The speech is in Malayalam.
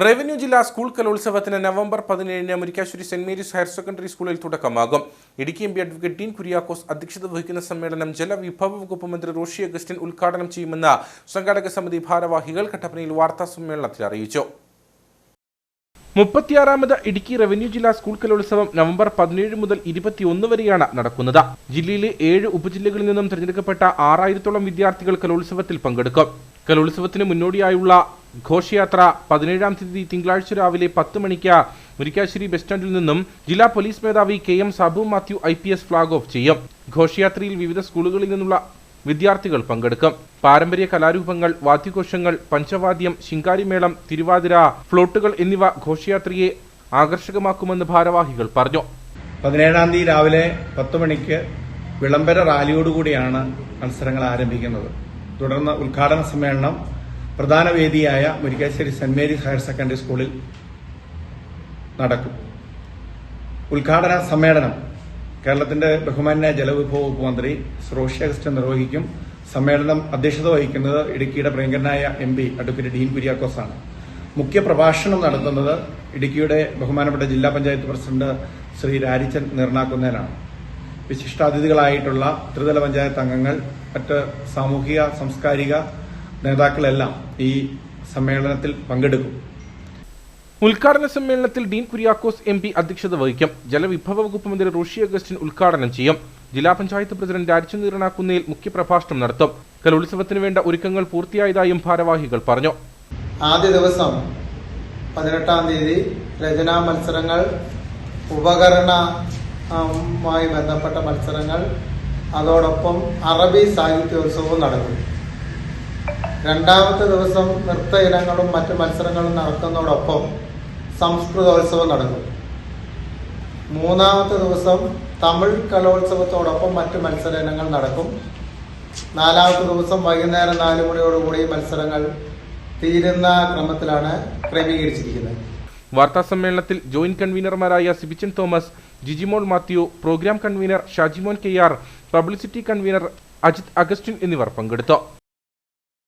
റവന്യൂ ജില്ലാ സ്കൂൾ കലോത്സവത്തിന് നവംബർ പതിനേഴിന് Murikkassery saint Mary's higher secondary സ്കൂളിൽ തുടക്കമാകും. Idukki M P advocate Dean Kuriakose അധ്യക്ഷത വഹിക്കുന്ന സമ്മേളനം ജലവിഭവ വകുപ്പ് മന്ത്രി റോഷി അഗസ്റ്റിൻ ഉദ്ഘാടനം ചെയ്യുമെന്ന് സംഘാടക സമിതി ഭാരവാഹികൾ കട്ടപ്പനയിൽ വാർത്താ സമ്മേളനത്തിൽ അറിയിച്ചു. മുപ്പത്തിയാറാമത് ഇടുക്കി റവന്യൂ ജില്ലാ സ്കൂൾ കലോത്സവം നവംബർ പതിനേഴ് മുതൽ ഇരുപത്തിയൊന്ന് വരെയാണ് നടക്കുന്നത്. ജില്ലയിലെ ഏഴ് ഉപജില്ലകളിൽ നിന്നും തിരഞ്ഞെടുക്കപ്പെട്ട ആറായിരത്തോളം വിദ്യാർത്ഥികൾ കലോത്സവത്തിൽ പങ്കെടുക്കും. കലോത്സവത്തിന് മുന്നോടിയായുള്ള ഘോഷയാത്ര പതിനേഴാം തീയതി തിങ്കളാഴ്ച രാവിലെ പത്ത് മണിക്ക് മുരിക്കാശ്ശേരി ബസ് സ്റ്റാൻഡിൽ നിന്നും ജില്ലാ പോലീസ് മേധാവി K M Sabu Mathew I P S flag off ചെയ്യും. ഘോഷയാത്രയിൽ വിവിധ സ്കൂളുകളിൽ നിന്നുള്ള വിദ്യാർത്ഥികൾ പങ്കെടുക്കും. പാരമ്പര്യ കലാരൂപങ്ങൾ വാദ്യഘോഷങ്ങൾ പഞ്ചവാദ്യം ശിങ്കാരിമേളം തിരുവാതിര ഫ്ലോട്ടുകൾ എന്നിവ ഘോഷയാത്രയെ ആകർഷകമാക്കുമെന്ന് ഭാരവാഹികൾ പറഞ്ഞു. പതിനേഴാം തീയതി രാവിലെ പത്ത് മണിക്ക് വിളംബര റാലിയോടുകൂടിയാണ് മത്സരങ്ങൾ ആരംഭിക്കുന്നത്. തുടർന്ന് ഉദ്ഘാടന സമ്മേളനം പ്രധാന വേദിയായ Murikkassery saint Mary's higher secondary സ്കൂളിൽ നടക്കും. ഉദ്ഘാടന സമ്മേളനം കേരളത്തിന്റെ ബഹുമാന്യ ജലവിഭവ വകുപ്പ് മന്ത്രി റോഷി അഗസ്റ്റൻ നിർവഹിക്കും. സമ്മേളനം അധ്യക്ഷത വഹിക്കുന്നത് ഇടുക്കിയുടെ പ്രിയങ്കരനായ M P advocate Dean Kuriakose ആണ് മുഖ്യ പ്രഭാഷണം നടത്തുന്നത് ഇടുക്കിയുടെ ബഹുമാനപ്പെട്ട ജില്ലാ പഞ്ചായത്ത് പ്രസിഡന്റ് ശ്രീ രാരിച്ചൻ നിർണാക്കുന്നതിനാണ് വിശിഷ്ടാതിഥികളായിട്ടുള്ള ത്രിതല പഞ്ചായത്ത് അംഗങ്ങൾ മറ്റ് സാമൂഹിക സാംസ്കാരിക നേതാക്കളെല്ലാം ഈ സമ്മേളനത്തിൽ പങ്കെടുക്കും. ഉദ്ഘാടന സമ്മേളനത്തിൽ ഡീൻ കുര്യാക്കോസ് എം പി അധ്യക്ഷത വഹിക്കും. ജലവിഭവ വകുപ്പ് മന്ത്രി റോഷി അഗസ്റ്റിൻ ഉദ്ഘാടനം ചെയ്യും. ജില്ലാ പഞ്ചായത്ത് പ്രസിഡന്റ് നീറണാക്കുന്നേൽ മുഖ്യപ്രഭാഷണം നടത്തും. കലോത്സവത്തിന് വേണ്ട ഒരുക്കങ്ങൾ പൂർത്തിയായതായും ഭാരവാഹികൾ പറഞ്ഞു. ആദ്യ ദിവസം പതിനെട്ടാം തീയതി രചനാ മത്സരങ്ങൾ ഉപകരണവുമായി ബന്ധപ്പെട്ട മത്സരങ്ങൾ അതോടൊപ്പം അറബി സാഹിത്യോത്സവവും നടക്കും. രണ്ടാമത്തെ ദിവസം നൃത്ത ഇനങ്ങളും മറ്റു മത്സരങ്ങളും നടക്കുന്നതോടൊപ്പം സംസ്കൃതോത്സവം നടക്കും. മൂന്നാമത്തെ ദിവസം തമിഴ് കലോത്സവത്തോടൊപ്പം മറ്റു മത്സര ഇനങ്ങൾ നടക്കും. നാലാമത്തെ ദിവസം വൈകുന്നേരം നാല് മണിയോടുകൂടി മത്സരങ്ങൾ തീരുന്ന ക്രമത്തിലാണ് ക്രമീകരിച്ചിരിക്കുന്നത്. വാർത്താ സമ്മേളനത്തിൽ joint കൺവീനർമാരായ Sibichan Thomas Jijimol Mathew program convener Shajimon K R publicity convener Ajith Augustine എന്നിവർ പങ്കെടുത്തു.